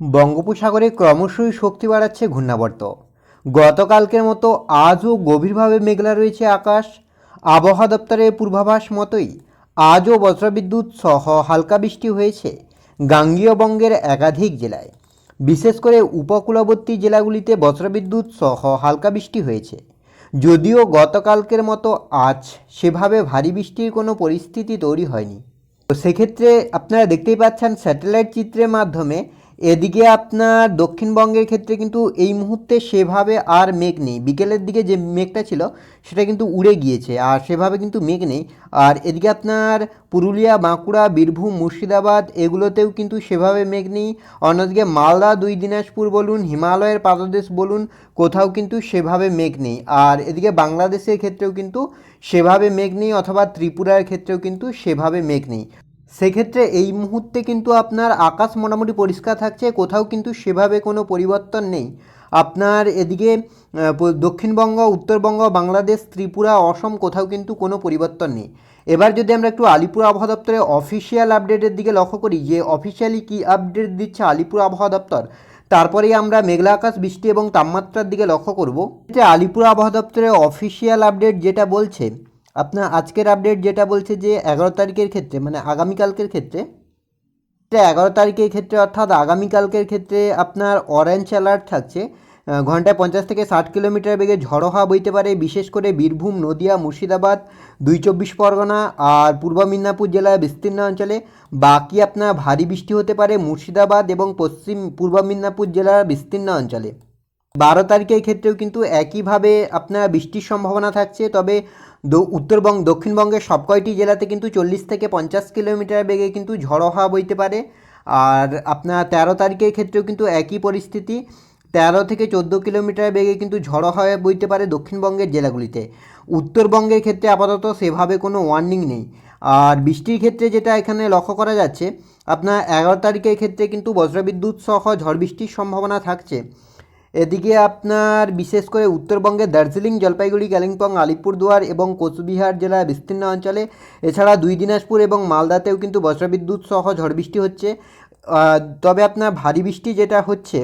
বঙ্গোপসাগরে ক্রমশই শক্তি বাড়াচ্ছে ঘূর্ণাবর্ত। গতকালকের মতো আজও গভীরভাবে মেঘলা রয়েছে আকাশ। আবহাওয়া দপ্তরের পূর্বাভাস মতোই আজও বজ্রবিদ্যুৎ সহ হালকা বৃষ্টি হয়েছে গাঙ্গীয় বঙ্গের একাধিক জেলায়। বিশেষ করে উপকূলবর্তী জেলাগুলিতে বজ্রবিদ্যুৎ সহ হালকা বৃষ্টি হয়েছে। যদিও গতকালকের মতো আজ সেভাবে ভারী বৃষ্টির কোনো পরিস্থিতি তৈরি হয়নি। তো সেক্ষেত্রে আপনারা দেখতেই পাচ্ছেন স্যাটেলাইট চিত্রের মাধ্যমে এদিকে আপনার দক্ষিণবঙ্গের ক্ষেত্রে কিন্তু এই মুহূর্তে সেভাবে আর মেঘ নেই। বিকেলের দিকে যে মেঘটা ছিল, সেটা কিন্তু উড়ে গিয়েছে, আর সেভাবে কিন্তু মেঘ নেই। আর এদিকে আপনার পুরুলিয়া, বাঁকুড়া, বীরভূম, মুর্শিদাবাদ, এগুলোতেও কিন্তু সেভাবে মেঘ নেই। অন্যদিকে মালদা, দুই দিনাজপুর বলুন, হিমালয়ের পাদদেশ বলুন, কোথাও কিন্তু সেভাবে মেঘ নেই। আর এদিকে বাংলাদেশের ক্ষেত্রেও কিন্তু সেভাবে মেঘ নেই, অথবা ত্রিপুরার ক্ষেত্রেও কিন্তু সেভাবে মেঘ নেই। সেক্ষেত্রে এই মুহূর্তে কিন্তু আপনার আকাশ মোটামুটি পরিষ্কার থাকছে, কোথাও কিন্তু সেভাবে কোনো পরিবর্তন নেই। আপনার এদিকে দক্ষিণবঙ্গ, উত্তরবঙ্গ, বাংলাদেশ, ত্রিপুরা, অসম কোথাও কিন্তু কোনো পরিবর্তন নেই। এবার যদি আমরা একটু আলিপুর আবহাওয়া দপ্তরের অফিসিয়াল আপডেটের দিকে লক্ষ্য করি, যে অফিসিয়ালি কী আপডেট দিচ্ছে আলিপুর আবহাওয়া দপ্তর, তারপরেই আমরা মেঘলা আকাশ, বৃষ্টি এবং তাপমাত্রার দিকে লক্ষ্য করব। যে আলিপুর আবহাওয়া দপ্তরের অফিসিয়াল আপডেট যেটা বলছে আপনার আজকের আপডেট যেটা বলছে যে এগারো তারিখের ক্ষেত্রে মানে আগামীকালকের ক্ষেত্রে এটা এগারো তারিখের ক্ষেত্রে অর্থাৎ আগামীকালকের ক্ষেত্রে আপনার অরেঞ্জ অ্যালার্ট থাকছে। ঘন্টায় পঞ্চাশ থেকে ষাট কিলোমিটার বেগে ঝড়ো হাওয়া বইতে পারে, বিশেষ করে বীরভূম, নদিয়া, মুর্শিদাবাদ, দুই চব্বিশ পরগনা আর পূর্ব মিদনাপুর জেলার বিস্তীর্ণ অঞ্চলে। বাকি আপনার ভারী বৃষ্টি হতে পারে মুর্শিদাবাদ এবং পশ্চিম, পূর্ব মিদনাপুর জেলার বিস্তীর্ণ অঞ্চলে। বারো তারিখের ক্ষেত্রেও কিন্তু একইভাবে আপনার বৃষ্টির সম্ভাবনা থাকছে। তবে উত্তরবঙ্গ, দক্ষিণবঙ্গের সব কয়টি জেলাতে কিন্তু চল্লিশ থেকে পঞ্চাশ কিলোমিটার বেগে কিন্তু ঝড়ো হাওয়া বইতে পারে। আর আপনার তেরো তারিখের ক্ষেত্রেও কিন্তু একই পরিস্থিতি। তেরো থেকে চোদ্দ কিলোমিটার বেগে কিন্তু ঝড়ো হাওয়া বইতে পারে দক্ষিণবঙ্গের জেলাগুলিতে। উত্তরবঙ্গের ক্ষেত্রে আপাতত সেভাবে কোনো ওয়ার্নিং নেই। আর বৃষ্টির ক্ষেত্রে যেটা এখানে লক্ষ্য করা যাচ্ছে, আপনার এগারো তারিখের ক্ষেত্রে কিন্তু বজ্রবিদ্যুৎ সহ ঝড় বৃষ্টির সম্ভাবনা থাকছে। এদিকে আপনার বিশেষ করে উত্তরবঙ্গের দার্জিলিং, জলপাইগুড়ি, কালিম্পং, আলিপুরদুয়ার এবং কোচবিহার জেলার বিস্তীর্ণ অঞ্চলে, এছাড়া দুই দিনাজপুর এবং মালদাতেও কিন্তু বজ্রবিদ্যুৎ সহ ঝড় বৃষ্টি হচ্ছে। তবে আপনার ভারী বৃষ্টি যেটা হচ্ছে,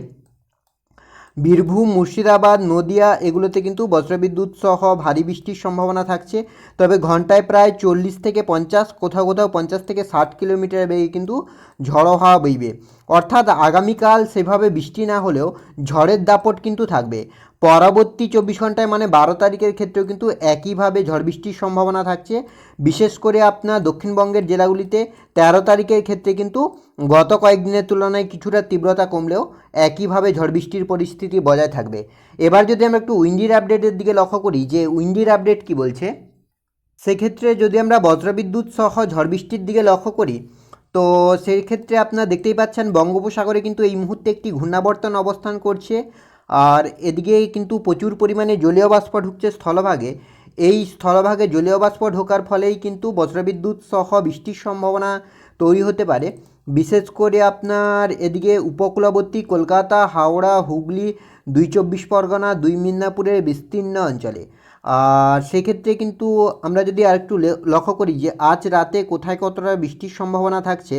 বীরভূম, মুর্শিদাবাদ, নদিয়া, এগুলোতে কিন্তু বজ্রবিদ্যুৎ সহ ভারী বৃষ্টির সম্ভাবনা থাকছে। তবে ঘন্টায় প্রায় চল্লিশ থেকে পঞ্চাশ, কোথাও কোথাও পঞ্চাশ থেকে ষাট কিলোমিটার বেগে কিন্তু ঝড়ো হাওয়া বইবে। অর্থাৎ আগামীকাল সেভাবে বৃষ্টি না হলেও ঝড়ের দাপট কিন্তু থাকবে। পরবর্তী চব্বিশ ঘন্টায় মানে বারো তারিখের ক্ষেত্রেও কিন্তু একইভাবে ঝড় বৃষ্টির সম্ভাবনা থাকছে। বিশেষ করে আপনার দক্ষিণবঙ্গের জেলাগুলিতে তেরো তারিখের ক্ষেত্রে কিন্তু গত কয়েকদিনের তুলনায় কিছুটা তীব্রতা কমলেও একইভাবে ঝড় বৃষ্টির পরিস্থিতি বজায় থাকবে। এবার যদি আমরা একটু উইন্ডির আপডেটের দিকে লক্ষ্য করি, যে উইন্ডির আপডেট কি বলছে? সেক্ষেত্রে যদি আমরা বজ্রবিদ্যুৎ সহ ঝড় বৃষ্টির দিকে লক্ষ্য করি তো সেই ক্ষেত্রে আপনারা দেখতেই পাচ্ছেন বঙ্গোপসাগরে কিন্তু এই মুহূর্তে একটি ঘূর্ণাবর্তন অবস্থান করছে। আর এদিকে কিন্তু প্রচুর পরিমাণে জলীয় বাষ্প ঢুকছে স্থলভাগে। এই স্থলভাগে জলীয় বাষ্প ঢোকার ফলেই কিন্তু বজ্রবিদ্যুৎ সহ বৃষ্টির সম্ভাবনা তৈরি হতে পারে। বিশেষ করে আপনার এদিকে উপকূলবর্তী কলকাতা, হাওড়া, হুগলি, দুই চব্বিশ পরগনা, দুই মিদনাপুরের বিস্তীর্ণ অঞ্চলে। আর সেক্ষেত্রে কিন্তু আমরা যদি আরেকটু লক্ষ্য করি যে আজ রাতে কোথায় কতটা বৃষ্টির সম্ভাবনা থাকছে,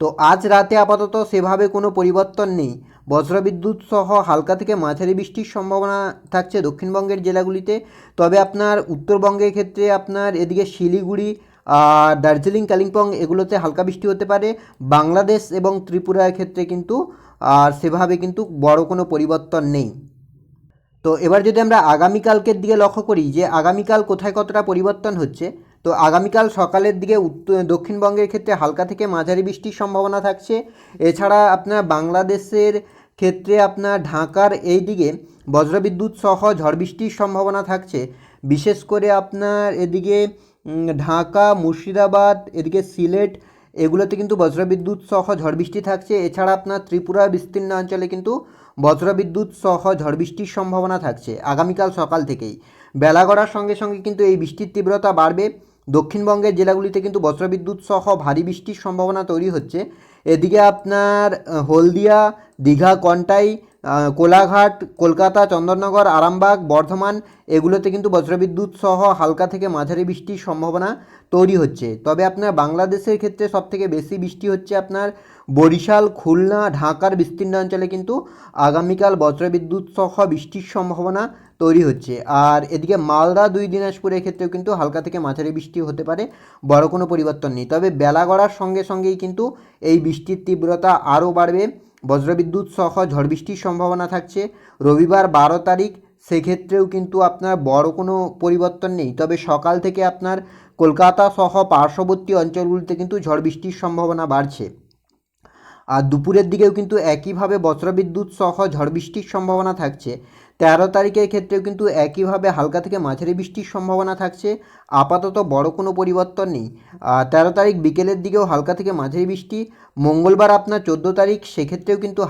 তো আজ রাতে আপাতত সেভাবে কোনো পরিবর্তন নেই। বজ্রবিদ্যুৎ সহ হালকা থেকে মাঝারি বৃষ্টির সম্ভাবনা থাকছে দক্ষিণবঙ্গের জেলাগুলিতে। তবে আপনার উত্তরবঙ্গের ক্ষেত্রে আপনার এদিকে শিলিগুড়ি দার্জিলিং, কালিম্পং এগুলোতে হালকা বৃষ্টি হতে পারে। বাংলাদেশ এবং ত্রিপুরার ক্ষেত্রে কিন্তু আর সেভাবে কিন্তু বড় কোনো পরিবর্তন নেই। তো এবার যদি আমরা আগামীকালকের দিকে লক্ষ্য করি যে আগামীকাল কোথায় কতটা পরিবর্তন হচ্ছে, তো আগামীকাল সকালের দিকে উত্তর দক্ষিণবঙ্গের ক্ষেত্রে হালকা থেকে মাঝারি বৃষ্টির সম্ভাবনা থাকছে। এছাড়া আপনার বাংলাদেশের ক্ষেত্রে আপনার ঢাকার এই দিকে বজ্রবিদ্যুৎ সহ ঝড় বৃষ্টির সম্ভাবনা থাকছে। বিশেষ করে আপনার এদিকে ঢাকা, মুর্শিদাবাদ, এদিকে সিলেট, এগুলোতে কিন্তু বজ্রবিদ্যুৎ সহ ঝড় বৃষ্টি থাকছে। এছাড়া আপনার ত্রিপুরা বিস্তীর্ণ অঞ্চলে কিন্তু বজ্রবিদ্যুৎ সহ ঝড় বৃষ্টির সম্ভাবনা থাকছে আগামীকাল সকাল থেকেই। বেলা গড়ার সঙ্গে সঙ্গে কিন্তু এই বৃষ্টির তীব্রতা বাড়বে। দক্ষিণবঙ্গের জেলাগুলিতে কিন্তু বজ্রবিদ্যুৎ সহ ভারী বৃষ্টির সম্ভাবনা তৈরি হচ্ছে। এদিকে আপনার হলদিয়া, দীঘা, কন্টাই কোলাঘাট, কলকাতা, চন্দননগর, আরামবাগ, বর্ধমান, এগুলোতে কিন্তু বজ্রবিদ্যুৎ সহ হালকা থেকে মাঝারি বৃষ্টির সম্ভাবনা তৈরি হচ্ছে। তবে আপনার বাংলাদেশের ক্ষেত্রে সবথেকে বেশি বৃষ্টি হচ্ছে আপনার বরিশাল, খুলনা, ঢাকার বিস্তীর্ণ অঞ্চলে কিন্তু আগামীকাল বজ্রবিদ্যুৎ সহ বৃষ্টির সম্ভাবনা তৈরি হচ্ছে। আর এদিকে মালদা, দুই দিনাজপুরের ক্ষেত্রেও কিন্তু হালকা থেকে মাঝারি বৃষ্টি হতে পারে, বড় কোনো পরিবর্তন নেই। তবে বেলা গড়ার সঙ্গে সঙ্গেই কিন্তু এই বৃষ্টির তীব্রতা আরও বাড়বে। বজ্রবিদ্যুৎ সহ ঝড় বৃষ্টির সম্ভাবনা থাকছে। রবিবার বারো তারিখ, সেক্ষেত্রেও কিন্তু আপনার বড় কোনো পরিবর্তন নেই। তবে সকাল থেকে আপনার কলকাতা সহ পার্শ্ববর্তী অঞ্চলগুলিতে কিন্তু ঝড় বৃষ্টির সম্ভাবনা বাড়ছে। আর দুপুরের দিকেও কিন্তু একইভাবে বজ্রবিদ্যুৎ সহ ঝড় বৃষ্টির সম্ভাবনা থাকছে। তেরো তারিখের ক্ষেত্রেও কিন্তু একইভাবে হালকা থেকে মাঝারি বৃষ্টির সম্ভাবনা থাকছে। আপাতত বড় কোনো পরিবর্তন নেই। তেরো তারিখ বিকেলের দিকেও হালকা থেকে মাঝারি বৃষ্টি। মঙ্গলবার আপনার চোদ্দ তারিখ, সেক্ষেত্রেও কিন্তু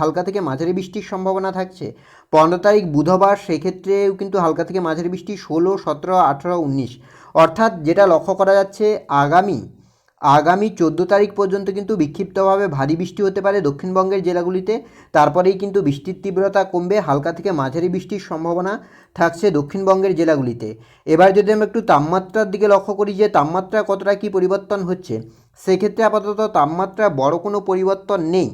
হালকা থেকে মাঝারি বৃষ্টির সম্ভাবনা থাকছে। পনেরো তারিখ বুধবার, সেক্ষেত্রেও কিন্তু হালকা থেকে মাঝারি বৃষ্টি ষোলো, সতেরো, আঠেরো, উনিশ। অর্থাৎ যেটা লক্ষ্য করা যাচ্ছে, আগামী আগামী চোদ্দ তারিখ পর্যন্ত কিন্তু বিক্ষিপ্তভাবে ভারী বৃষ্টি হতে পারে দক্ষিণবঙ্গের জেলাগুলিতে। তারপরেই কিন্তু বৃষ্টির তীব্রতা কমবে, হালকা থেকে মাঝারি বৃষ্টির সম্ভাবনা থাকছে দক্ষিণবঙ্গের জেলাগুলিতে। এবার যদি আমরা একটু তাপমাত্রার দিকে লক্ষ্য করি যে তাপমাত্রা কতটা কী পরিবর্তন হচ্ছে, সেক্ষেত্রে আপাতত তাপমাত্রা বড় কোনো পরিবর্তন নেই।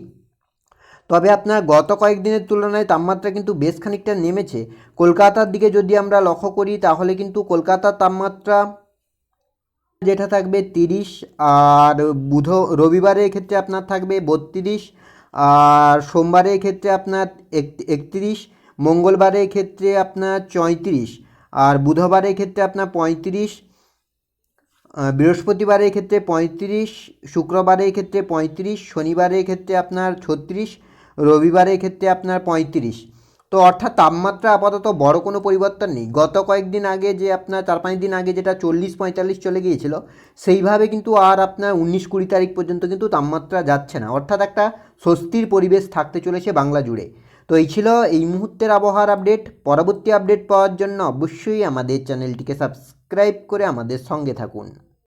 তবে আপনার গত কয়েকদিনের তুলনায় তাপমাত্রা কিন্তু বেশ খানিকটা নেমেছে। কলকাতার দিকে যদি আমরা লক্ষ্য করি, তাহলে কিন্তু কলকাতার তাপমাত্রা যেটা থাকবে তিরিশ, আর বুধ রবিবারের ক্ষেত্রে আপনার থাকবে বত্রিশ, আর সোমবারের ক্ষেত্রে আপনার একত্রিশ মঙ্গলবারের ক্ষেত্রে আপনার চৈত্রিশ আর বুধবারের ক্ষেত্রে আপনার পঁয়ত্রিশ বৃহস্পতিবারের ক্ষেত্রে পঁয়ত্রিশ শুক্রবারের ক্ষেত্রে পঁয়ত্রিশ শনিবারের ক্ষেত্রে আপনার ছত্রিশ রবিবারের ক্ষেত্রে আপনার পঁয়ত্রিশ। তো অর্থাৎ তাপমাত্রা আপাতত বড় কোনো পরিবর্তন নেই। গত কয়েকদিন আগে যে আপনার চার পাঁচ দিন আগে যেটা চল্লিশ পঁয়তাল্লিশ চলে গিয়েছিল, সেইভাবে কিন্তু আর আপনার উনিশ কুড়ি তারিখ পর্যন্ত কিন্তু তাপমাত্রা যাচ্ছে না। অর্থাৎ একটা স্বস্তির পরিবেশ থাকতে চলেছে বাংলা জুড়ে। তো এই ছিল এই মুহূর্তের আবহাওয়ার আপডেট। পরবর্তী আপডেট পাওয়ার জন্য অবশ্যই আমাদের চ্যানেলটিকে সাবস্ক্রাইব করে আমাদের সঙ্গে থাকুন।